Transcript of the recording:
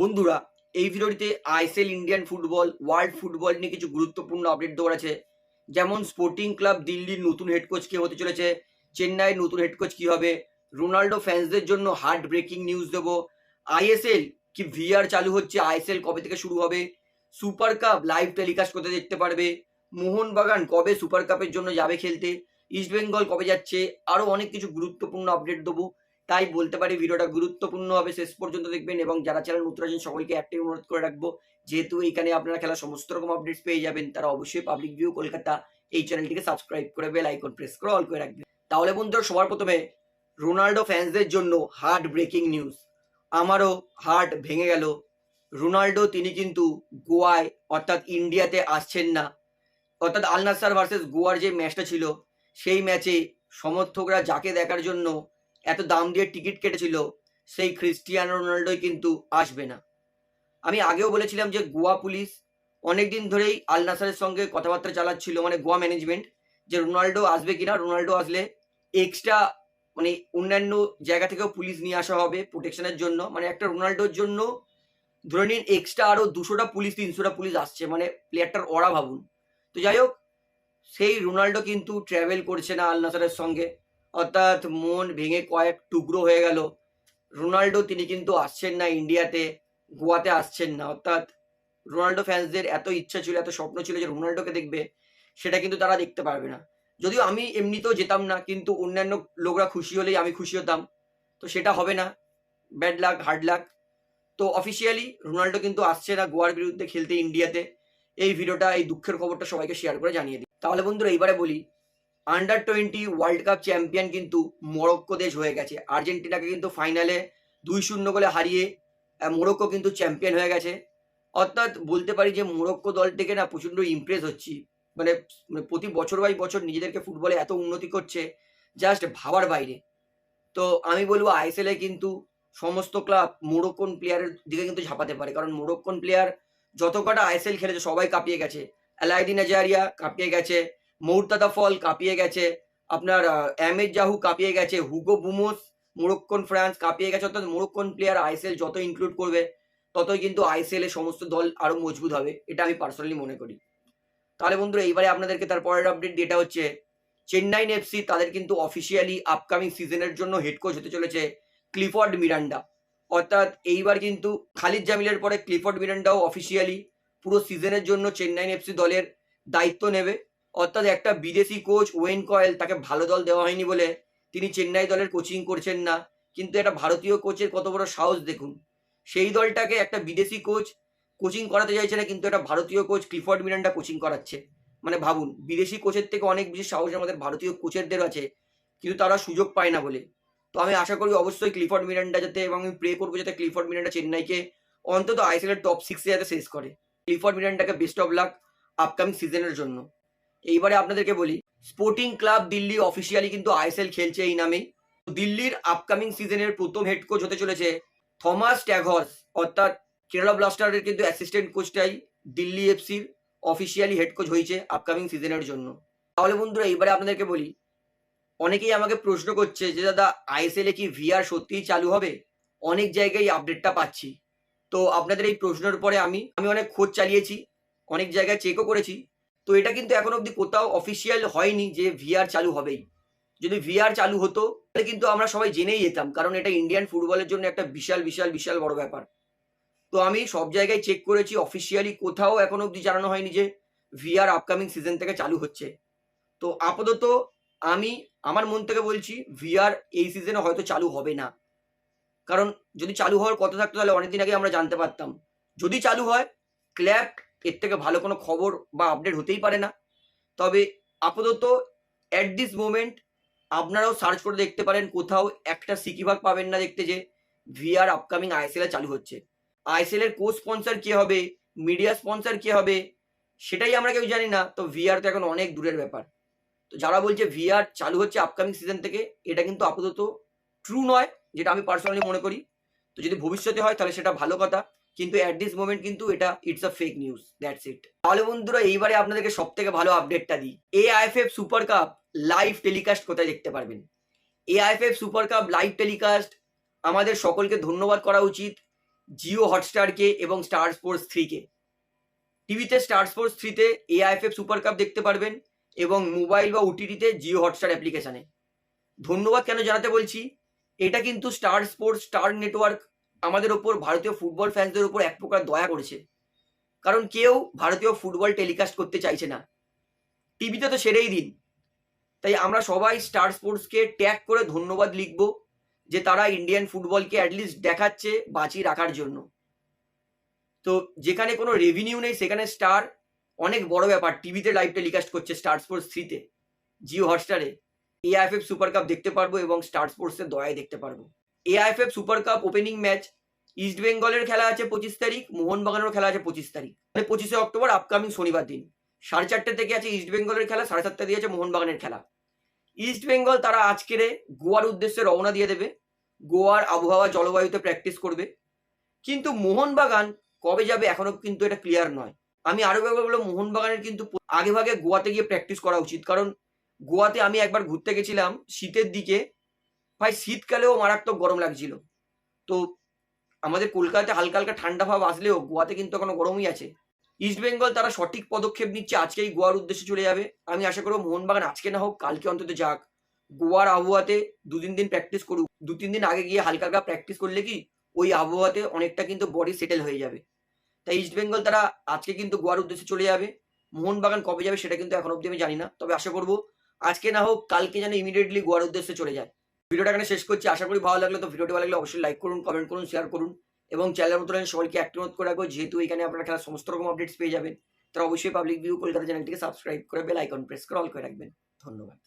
বন্ধুরা, এই ভিডিওটিতে ISL Indian football world football নিয়ে কিছু গুরুত্বপূর্ণ আপডেট দেওয়ার আছে। যেমন স্পোর্টিং ক্লাব দিল্লির নতুন হেড কোচ কে হতে চলেছে, চেন্নাইয়ের নতুন হেড কোচ কি হবে, রোনাল্ডো ফ্যান্সদের জন্য হার্ট ব্রেকিং নিউজ দেবো আইএসএল কি ভিআর চালু হচ্ছে আইএসএল কবে থেকে শুরু হবে সুপার কাপ লাইভ টেলিকাস্ট করতে দেখতে পারবে, মোহনবাগান কবে সুপার কাপের জন্য যাবে খেলতে ইস্টবেঙ্গল কবে যাচ্ছে আরও অনেক কিছু গুরুত্বপূর্ণ আপডেট দেবো। তাই বলতে পারি ভিডিওটা গুরুত্বপূর্ণ হবে শেষ পর্যন্ত দেখবেন এবং যারা চ্যানেল নতুন আছেন সকলকে একটাই অনুরোধ করে রাখব। যেহেতু এখানে আপনারা খেলার সমস্ত রকম আপডেটস পেয়ে যাবেন, তারা অবশ্যই পাবলিক ভিউ কলকাতা এই চ্যানেলটিকে সাবস্ক্রাইব করে বেল আইকন প্রেস করে অল করে রাখবেন। তাহলে বন্ধুরা, সবার প্রথমে রোনাল্ডো ফ্যান্সদের জন্য হার্ট ব্রেকিং নিউজ আমারও হার্ট ভেঙে গেল। রোনাল্ডো, তিনি কিন্তু গোয়ায়, অর্থাৎ ইন্ডিয়াতে আসছেন না। অর্থাৎ আলনাসার ভার্সেস গোয়ার যে ম্যাচটা ছিল, সেই ম্যাচে সমর্থকরা যাকে দেখার জন্য এত দাম দিয়ে টিকিট কেটেছিল, সেই ক্রিস্টিয়ানো রোনাল্ডোই কিন্তু আসবে না। আমি আগেও বলেছিলাম যে গোয়া পুলিশ অনেকদিন ধরেই আল নাসারের সঙ্গে কথাবার্তা চালাচ্ছিল মানে গোয়া ম্যানেজমেন্ট যে রোনাল্ডো আসবে কিনা, রোনাল্ডো আসলে এক্সট্রা মানে অন্যান্য জায়গা থেকেও পুলিশ নিয়ে আসা হবে প্রোটেকশনের জন্য। মানে একটা রোনাল্ডোর জন্য ধরে নিন এক্সট্রা আরও দুশোটা পুলিশ, তিনশোটা পুলিশ আসছে মানে প্লেয়ারটার ওরা ভাবুন। তো যাই হোক, সেই রোনাল্ডো কিন্তু ট্রাভেল করছে না আল নাসারের সঙ্গে। অর্থাৎ মন ভেঙে কয়েক টুকরো হয়ে গেল। রোনাল্ডো, তিনি কিন্তু আসছেন না ইন্ডিয়াতে, গোয়াতে আসছেন না। অর্থাৎ রোনাল্ডো ফ্যান্সদের এত ইচ্ছা ছিল, এত স্বপ্ন ছিল যে রোনাল্ডোকে দেখবে, সেটা কিন্তু তারা দেখতে পারবে না। যদিও আমি এমনিতেও যেতাম না, কিন্তু অন্যান্য লোকরা খুশি হলেই আমি খুশি হতাম। তো সেটা হবে না। ব্যাড লাক হার্ড লাক তো অফিসিয়ালি রোনাল্ডো কিন্তু আসছে না গোয়ার বিরুদ্ধে খেলতে ইন্ডিয়াতে। এই ভিডিওটা, এই দুঃখের খবরটা সবাইকে শেয়ার করে জানিয়ে দিই। তাহলে বন্ধুরা, এইবারে বলি under twenty world cup champion কিন্তু মরক্কো দেশ হয়ে গেছে। আর্জেন্টিনাকে কিন্তু ফাইনালে দুই শূন্য গোলে হারিয়ে মোরক্কো কিন্তু চ্যাম্পিয়ন হয়ে গেছে। অর্থাৎ বলতে পারি যে মোরক্কো দল থেকে না প্রচণ্ড ইমপ্রেস হচ্ছি। মানে মানে প্রতি বছর বাই বছর নিজেদেরকে ফুটবলে এত উন্নতি করছে জাস্ট ভাবার বাইরে। তো আমি বলব আইএসএল কিন্তু সমস্ত ক্লাব মোরক্কন প্লেয়ারের দিকে কিন্তু ঝাঁপাতে পারে। কারণ মোরক্কন প্লেয়ার যত কটা আইএসএল খেলেছে সবাই কাঁপিয়ে গেছে। আলাইদিন আজারিয়া কাঁপিয়ে গেছে। মৌরতাদা ফল কাঁপিয়ে গেছে। আপনার অ্যামেজ জাহু কাঁপিয়ে গেছে, হুগো বুমোস, মোরক্কন ফ্রান্স কাঁপিয়ে গেছে, অর্থাৎ মোরক্কন প্লেয়ার আইএসএল যত ইনক্লুড করবে, ততই কিন্তু আইএসএল এর সমস্ত দল আরও মজবুত হবে, এটা আমি পার্সোনালি মনে করি। তাহলে বন্ধুরা, এইবারে আপনাদেরকে তার পরের আপডেট যেটা হচ্ছে চেন্নাইন এফসি তাদের কিন্তু অফিসিয়ালি আপকামিং সিজনের জন্য হেড কোচ হতে চলেছে ক্লিফর্ড মিরান্ডা। অর্থাৎ এইবার কিন্তু খালিদ জামিলের পরে ক্লিফর্ড মিরান্ডাও অফিসিয়ালি পুরো সিজনের জন্য চেন্নাইন এফসি দলের দায়িত্ব নেবে। অর্থাৎ একটা বিদেশি কোচ ওয়েন কয়েল তাকে ভালো দল দেওয়া হয়নি বলে তিনি চেন্নাই দলের কোচিং করছেন না। কিন্তু একটা ভারতীয় কোচের কত বড় সাহস দেখুন। সেই দলটাকে একটা বিদেশি কোচ কোচিং করাতে চাইছে না, কিন্তু একটা ভারতীয় কোচ ক্লিফর্ড মিরান্ডা কোচিং করাচ্ছে। মানে ভাবুন, বিদেশি কোচের থেকে অনেক বেশি সাহস আমাদের ভারতীয় কোচেরদের আছে, কিন্তু তারা সুযোগ পায় না বলে। তো আমি আশা করি অবশ্যই ক্লিফর্ড মিরান্ডা যাতে এবং আমি প্রে করব যাতে ক্লিফর্ড মিরান্ডা চেন্নাইকে অন্তত আইসিএল এর টপ সিক্সে যাতে শেষ করে। ক্লিফর্ড মিরান্ডাকে বেস্ট অফ লাক আপকামিং সিজনের জন্য। এইবারে আপনাদেরকে বলি স্পোর্টিং ক্লাব দিল্লি অফিসিয়ালি কিন্তু আইএসএল খেলছে এই নামেই দিল্লির আপকামিং সিজনের প্রথম হেড কোচ হতে চলেছে থমাস ট্যাঘর্স। অর্থাৎ কেরালা ব্লাস্টারের কিন্তু অ্যাসিস্ট্যান্ট কোচটাই দিল্লি এফসির অফিসিয়ালি হেড কোচ হয়েছে আপকামিং সিজনের জন্য। তাহলে বন্ধুরা, এইবারে আপনাদেরকে বলি, অনেকেই আমাকে প্রশ্ন করছে যে, দাদা আইএসএল কি ভিআর সত্যিই চালু হবে? অনেক জায়গায় আপডেটটা পাচ্ছি। তো আপনাদের এই প্রশ্নের পরে আমি আমি অনেক খোঁজ চালিয়েছি, অনেক জায়গায় চেকও করেছি। তো এটা কিন্তু এখন অবধি কোথাও অফিসিয়াল হয়নি যে ভিআর চালু হবেই। যদি ভিআর চালু হতো, তাহলে কিন্তু আমরা সবাই জেনেই যেতাম, কারণ এটা ইন্ডিয়ান ফুটবলের জন্য একটা বিশাল বিশাল বিশাল বড় ব্যাপার। তো আমি সব জায়গায় চেক করেছি অফিসিয়ালি কোথাও এখন অবধি জানানো হয়নি যে ভিআর আপকামিং সিজন থেকে চালু হচ্ছে। তো আপাতত আমি, আমার মন থেকে বলছি ভিআর এই সিজনে হয়তো চালু হবে না। কারণ যদি চালু হওয়ার কথা থাকতো, তাহলে অনেকদিন আগে আমরা জানতে পারতাম। যদি চালু হয় ক্ল্যাপ এর থেকে ভালো কোনো খবর বা আপডেট হতেই পারে না। তবে আপাতত অ্যাট দিস মোমেন্ট আপনারাও সার্চ করে দেখতে পারেন, কোথাও একটা সিকিভাগ পাবেন না দেখতে যে ভিআর আপকামিং আইএসএল চালু হচ্ছে। আইএসএল এর কো স্পন্সর কে হবে মিডিয়া স্পন্সর কে হবে, সেটাই আমরা কেউ জানি না। তো ভিআর তো এখন অনেক দূরের ব্যাপার। তো যারা বলছে ভিআর চালু হচ্ছে আপকামিং সিজন থেকে, এটা কিন্তু আপাতত ট্রু নয়, যেটা আমি পার্সোনালি মনে করি। তো যদি ভবিষ্যতে হয়, তাহলে সেটা ভালো কথা। কিন্তু অ্যাট দিস মোমেন্ট কিন্তু এটা it's a fake news that's it তাহলে বন্ধুরা, এইবারে আপনাদেরকে সব থেকে ভালো আপডেটটা দিই। A IFF super cup live telecast কোথায় দেখতে পারবেন? A IFF super cup live telecast আমাদের সকলকে ধন্যবাদ করা উচিত জিও হটস্টারকে এবং স্টার স্পোর্টস থ্রিকে। টিভিতে স্টার স্পোর্টস থ্রিতে এআইএফএফ সুপার কাপ দেখতে পারবেন এবং মোবাইল বা ওটিটিতে জিও হটস্টার অ্যাপ্লিকেশানে। ধন্যবাদ কেন জানাতে বলছি? এটা কিন্তু স্টার স্পোর্টস, স্টার নেটওয়ার্ক আমাদের ওপর, ভারতীয় ফুটবল ফ্যান্সদের ওপর এক প্রকার দয়া করেছে। কারণ কেউ ভারতীয় ফুটবল টেলিকাস্ট করতে চাইছে না। টিভিতে তো সেরেই দিন। তাই আমরা সবাই স্টার স্পোর্টসকে ট্যাগ করে ধন্যবাদ লিখব যে তারা ইন্ডিয়ান ফুটবলকে অ্যাটলিস্ট দেখাচ্ছে, বাঁচিয়ে রাখার জন্য। তো যেখানে কোনো রেভিনিউ নেই, সেখানে স্টার অনেক বড় ব্যাপার। টিভিতে লাইভ টেলিকাস্ট করছে স্টার স্পোর্টস থ্রিতে জিও হটস্টারে এআইএফএফ সুপার কাপ দেখতে পারব এবং স্টার স্পোর্টসের দয়ায় দেখতে পারব। AIFF super cup opening match East বেঙ্গলের খেলা আছে পঁচিশ তারিখ মোহনবাগানেরও খেলা আছে পঁচিশ তারিখ। মানে পঁচিশে অক্টোবর আপকামিং শনিবার দিন। সাড়ে চারটে থেকে আছে ইস্ট বেঙ্গলের খেলা, সাড়ে সাতটা দিয়ে আছে মোহনবাগানের খেলা। ইস্ট বেঙ্গল তারা আজকের গোয়ার উদ্দেশ্যে রওনা দিয়ে দেবে। গোয়ার আবহাওয়া, জলবায়ুতে প্র্যাকটিস করবে। কিন্তু মোহনবাগান কবে যাবে এখনও কিন্তু এটা ক্লিয়ার নয়। আমি আরও একবার বলব, মোহনবাগানের কিন্তু আগে ভাগে গোয়াতে গিয়ে প্র্যাকটিস করা উচিত। কারণ গোয়াতে আমি একবার ঘুরতে গেছিলাম, শীতের দিকে ভাই, শীতকালেও মারাত্মক গরম লাগছিল। তো আমাদের কলকাতাতে হালকা হালকা ঠান্ডা ভাব আসলেও গোয়াতে কিন্তু এখনও গরমই আছে। ইস্ট বেঙ্গল তারা সঠিক পদক্ষেপ নিচ্ছে, আজকেই গোয়ার উদ্দেশ্যে চলে যাবে। আমি আশা করব মোহনবাগান আজকে না হোক, কালকে অন্তত যাক। গোয়ার আবহাওয়াতে দু তিন দিন প্র্যাকটিস করুক। দু তিন দিন আগে গিয়ে হালকা হালকা প্র্যাকটিস করলে কি, ওই আবহাওয়াতে অনেকটা কিন্তু বডি সেটেল হয়ে যাবে। তাই ইস্ট বেঙ্গল তারা আজকে কিন্তু গোয়ার উদ্দেশ্যে চলে যাবে। মোহনবাগান কবে যাবে সেটা কিন্তু এখন অব্দি আমি জানি না। তবে আশা করব আজকে না হোক, কালকে যেন ইমিডিয়েটলি গোয়ার উদ্দেশ্যে চলে যায়। ভিডিওটা এখানে শেষ করছি। আশা করি ভালো লাগল তো ভিডিওটি ভালো লাগলে অবশ্যই লাইক করুন কমেন্ট করুন শেয়ার করুন এবং চ্যানেলের মতো সবাইকে অ্যাক্টিভ করে রাখব, যেহেতু এখানে আপনারা খেলা সমস্ত রকম আপডেটস পেয়ে যাবেন, তারা অবশ্যই পাবলিক ভিউ কলকাতা চ্যানেলটিকে সাবস্ক্রাইব করে বেল আইকন প্রেস করে অল করে রাখবেন। ধন্যবাদ।